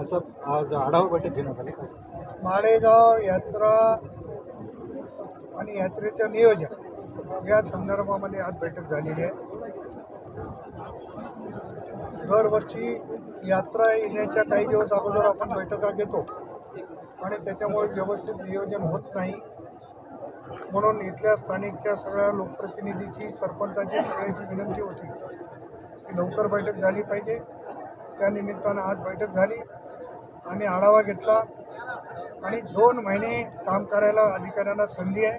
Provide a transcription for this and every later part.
असं आज आढावा बैठक घेण्यात आली. माळेगाव यात्रा आणि यात्रेचं नियोजन या संदर्भामध्ये आज बैठक झालेली आहे. दरवर्षी यात्रा येण्याच्या काही दिवस अगोदर आपण बैठका घेतो आणि त्याच्यामुळे व्यवस्थित नियोजन होत नाही. म्हणून इथल्या स्थानिकच्या सगळ्या लोकप्रतिनिधीची सरपंचाची सगळ्याची विनंती होती की लवकर बैठक झाली पाहिजे. त्या निमित्तानं आज बैठक झाली. आम्ही आढावा घेतला आणि दोन महिने काम करायला अधिकाऱ्यांना संधी आहे.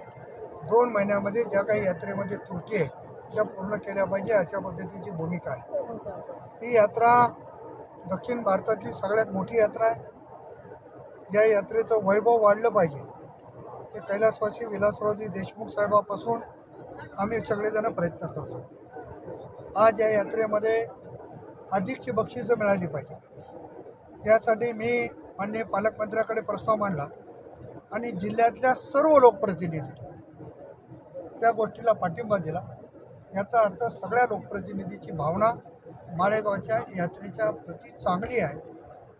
दोन महिन्यामध्ये ज्या काही यात्रेमध्ये त्रुटी आहे त्या पूर्ण केल्या पाहिजे अशा पद्धतीची भूमिका आहे. ही यात्रा दक्षिण भारतातली सगळ्यात मोठी यात्रा आहे. या यात्रेचं वैभव वाढलं पाहिजे. हे कैलासवासी विलासरावजी देशमुख साहेबापासून आम्ही सगळेजण प्रयत्न करतो. आज या यात्रेमध्ये अधिकची बक्षिसं मिळाली पाहिजे. यासाठी मी माननीय पालकमंत्र्याकडे प्रस्ताव मांडला आणि जिल्ह्यातल्या सर्व लोकप्रतिनिधी त्या गोष्टीला पाठिंबा दिला. याचा अर्थ सगळ्या लोकप्रतिनिधीची भावना माळेगावच्या यात्रेच्या प्रती चांगली आहे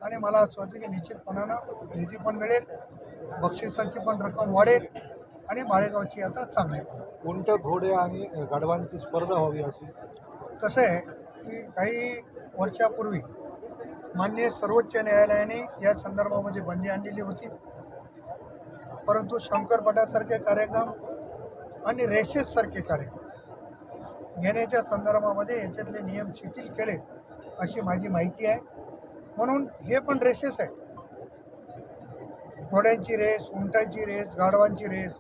आणि मला असं वाटतं की निश्चितपणानं निधी पण मिळेल बक्षिसाची पण रक्कम वाढेल आणि माळेगावची यात्रा चांगली उंट घोडे आणि गाढवांची स्पर्धा व्हावी अशी? कसं आहे की काही वर्षापूर्वी माननीय सर्वोच्च न्यायालयाने या संदर्भामध्ये बंदी आणलेली होती. परंतु शंकरपटासारखे कार्यक्रम आणि रेसेससारखे कार्यक्रम घेण्याच्या संदर्भामध्ये याच्यातले नियम शिथिल केले अशी माझी माहिती आहे. म्हणून हे पण रेसेस आहेत. घोड्यांची रेस उंटांची रेस गाढवांची रेस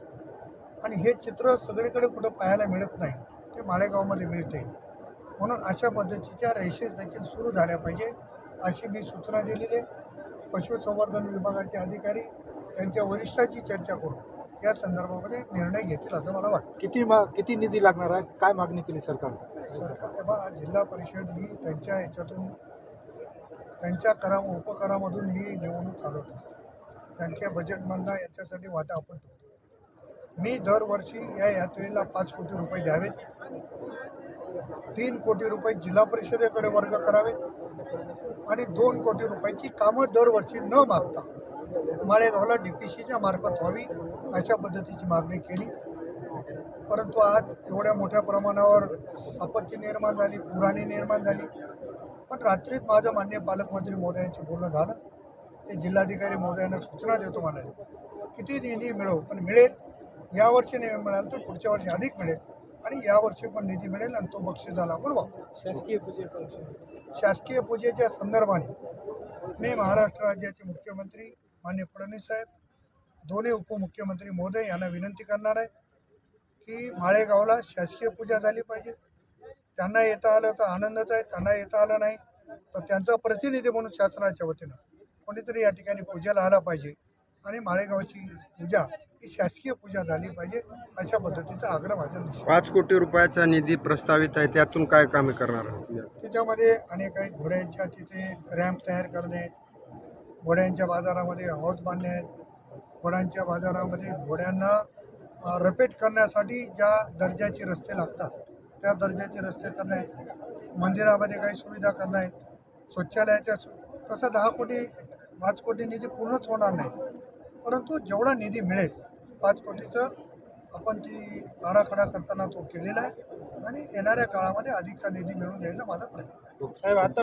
आणि हे चित्र सगळीकडे कुठं पाहायला मिळत नाही ते माळेगावमध्ये मिळते. म्हणून अशा पद्धतीच्या रेसेस देखील सुरू झाल्या पाहिजे. अशी मी सूचना दिलेली आहे. पशुसंवर्धन विभागाचे अधिकारी त्यांच्या वरिष्ठाची चर्चा करून या संदर्भामध्ये निर्णय घेतील असं मला वाटतं. किती मा किती निधी लागणार आहे? काय मागणी केली सरकार? सरकार बघा, जिल्हा परिषद ही त्यांच्या याच्यातून त्यांच्या करा उपकरामधून ही निवडणूक चालवत असते. त्यांच्या बजेटमधनं याच्यासाठी वाटा आपण ठेवतो. मी दरवर्षी या यात्रेला पाच कोटी रुपये द्यावेत. तीन कोटी रुपये जिल्हा परिषदेकडे वर्ग करावे आणि दोन कोटी रुपयाची कामं दरवर्षी न मागता माळेगावला डी पी सीच्या मार्फत व्हावी अशा पद्धतीची मागणी केली. परंतु आज एवढ्या मोठ्या प्रमाणावर आपत्ती निर्माण झाली पुराणी निर्माण झाली. पण रात्रीत माझं मान्य पालकमंत्री महोदयांशी बोलणं झालं. ते जिल्हाधिकारी मोदयांना सूचना देतो म्हणाले किती निधी मिळवू? पण मिळेल? यावर्षी नाही मिळालं तर पुढच्या वर्षी अधिक मिळेल. आणि यावर्षी पण निधी मिळेल आणि तो बक्षिसाला आपण वापरू. शासकीय पूजेचा शासकीय पूजेच्या संदर्भाने मी महाराष्ट्र राज्याचे मुख्यमंत्री मान्य फडणवीस साहेब दोन्ही उपमुख्यमंत्री महोदय यांना विनंती करणार आहे की माळेगावला शासकीय पूजा झाली पाहिजे. त्यांना येता आलं तर आनंदच आहे त्यांना येता आलं नाही तर त्यांचा प्रतिनिधी म्हणून शासनाच्या वतीनं कोणीतरी या ठिकाणी पूजेला आला पाहिजे. आणि माळेगावची पूजा ही शासकीय पूजा झाली पाहिजे अशा पद्धतीचा आग्रह माझा निश्चित पाच कोटी रुपयाचा निधी प्रस्तावित आहे त्यातून काय कामे करणार आहात? त्याच्यामध्ये अनेक आहेत घोड्यांच्या तिथे रॅम्प तयार करणे आहेत घोड्यांच्या बाजारामध्ये हौद बांधणे आहेत घोड्यांच्या बाजारामध्ये घोड्यांना अ, रपेट करण्यासाठी ज्या दर्जाचे रस्ते लागतात त्या दर्जाचे रस्ते करणे आहेत मंदिरामध्ये काही सुविधा करणं आहेत शौचालयाच्या सु तसं दहा कोटी पाच कोटी निधी पूर्णच होणार नाही परंतु जेवढा निधी मिळेल पाच कोटीचं आपण ती आराखडा करताना तो केलेला आहे आणि येणाऱ्या काळामध्ये अधिकचा निधी मिळवून द्यायचा माझा प्रयत्न आहे. साहेब आता